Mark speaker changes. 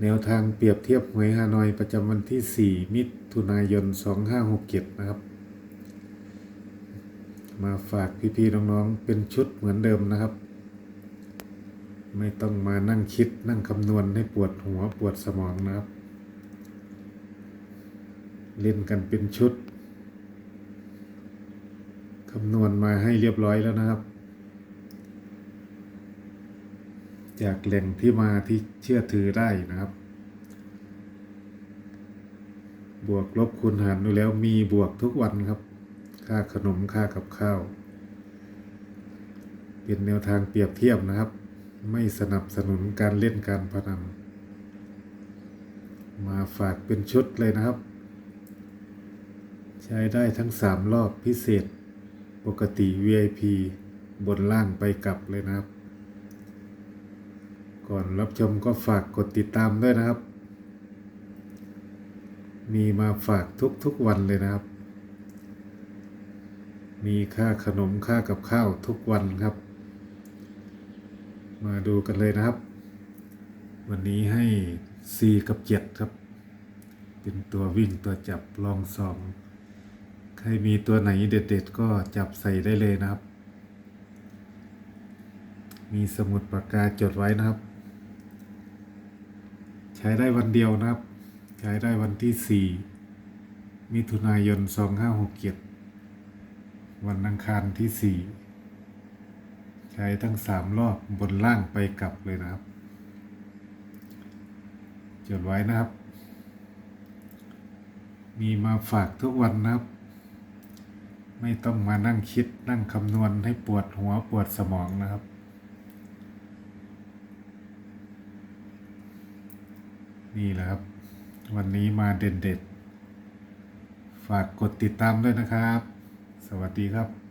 Speaker 1: แนวทางเปรียบเทียบหวยฮานอยประจำวันที่ 4 มิถุนายน 2567 นะครับ มาฝากพี่ๆน้องๆเป็นชุดเหมือนเดิมนะครับ ไม่ต้องมานั่งคิดนั่งคำนวณให้ปวดหัวปวดสมองนะครับ เล่นกันเป็นชุดคำนวณมาให้เรียบร้อยแล้วนะครับ จากแหล่งที่มาที่เชื่อถือได้นะครับ บวกลบคูณหารดูแล้วมีบวกทุกวันครับ ค่าขนมค่ากับข้าว เป็นแนวทางเปรียบเทียบนะครับ ไม่สนับสนุนการเล่นการพนันมาฝากเป็นชุดเลยนะครับ ใช้ได้ทั้ง 3 รอบพิเศษ ปกติ VIP บนล่างไปกลับเลยนะครับ ก่อนรับชมก็ฝากกดติดตามด้วยนะครับ มีมาฝากทุกๆวันเลยนะครับ มีค่าขนมค่ากับข้าวทุกวันครับ มาดูกันเลยนะครับ วันนี้ให้ 4 กับ 7 ครับ เป็นตัววิ่งตัวจับลองซองใครมีตัวไหนเด็ด ๆ ก็จับใส่ได้เลยนะครับมีสมุดปากกาจดไว้นะครับ ช้ได้วันเดียวนะครับ ใช้ได้วันที่ 4 มิถุนายน 2567 วันอังคารที่ 4 ใช้ทั้ง 3 รอบบนล่างไปกลับเลยนะครับ จดไว้นะครับ มีมาฝากทุกวันนะครับ ไม่ต้องมานั่งคิดนั่งคำนวณให้ปวดหัวปวดสมองนะครับ นี่แหละครับ วันนี้มาเด่นเด็ด ฝากกดติดตามด้วยนะครับ สวัสดีครับ